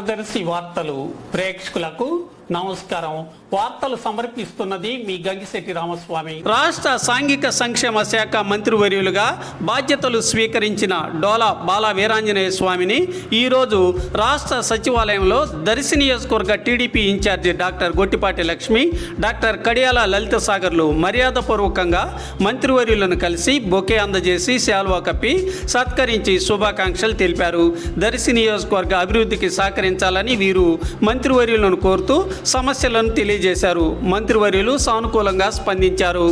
మనదర్శి వార్తలు ప్రేక్షకులకు నమస్కారం. వార్తలు సమర్పిస్తున్నది మీ గంగిశెట్టి రామస్వామి. రాష్ట్ర సాంఘిక సంక్షేమ శాఖ మంత్రివర్యులుగా బాధ్యతలు స్వీకరించిన డోలా బాల వీరాంజనేయ స్వామిని ఈరోజు రాష్ట్ర సచివాలయంలో దర్శి నియోజకవర్గ TDP incharge doctor Gottipati Lakshmi doctor Kadiyala Lalitha సాగర్లు మర్యాదపూర్వకంగా మంత్రివర్యులను కలిసి బొకే అందజేసి శాల్వా కప్పి సత్కరించి శుభాకాంక్షలు తెలిపారు. దర్శి నియోజకవర్గ అభివృద్ధికి సహకరించాలని వీరు మంత్రివర్యులను కోరుతూ సమస్యలను తెలియ తెలియజేశారు మంత్రివర్యులు సానుకూలంగా స్పందించారు.